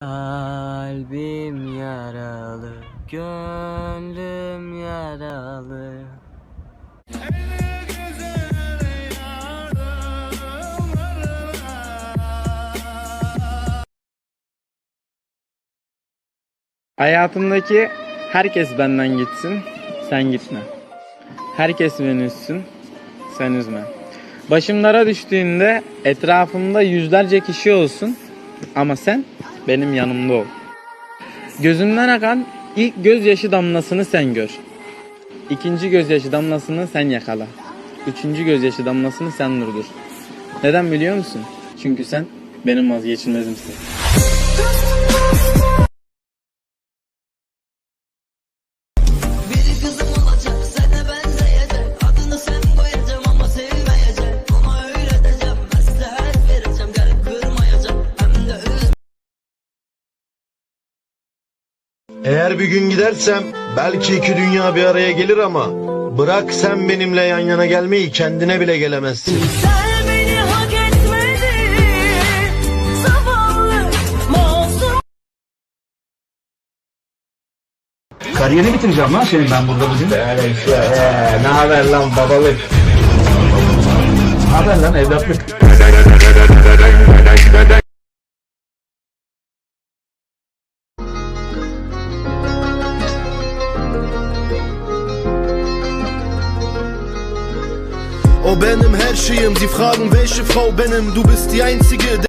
Kalbim yaralı, gönlüm yaralı. Hayatımdaki herkes benden gitsin, sen gitme. Herkes beni üzsün, sen üzme. Başımlara düştüğünde etrafımda yüzlerce kişi olsun ama sen benim yanımda ol. Gözümden akan ilk gözyaşı damlasını sen gör. İkinci gözyaşı damlasını sen yakala. Üçüncü gözyaşı damlasını sen durdur. Neden biliyor musun? Çünkü sen benim vazgeçilmezimsin. Biri kızım Eğer bir gün gidersem belki iki dünya bir araya gelir ama bırak sen benimle yan yana gelmeyi kendine bile gelemezsin. Sen beni hak etmedin Zavallı masum Kariyerini bitireceğim lan senin ben burada bugün. ne haber lan babalık? Ne haber lan evlatlık? Oh benim her şeyim, sie fragen welche Frau benim Du bist die einzige,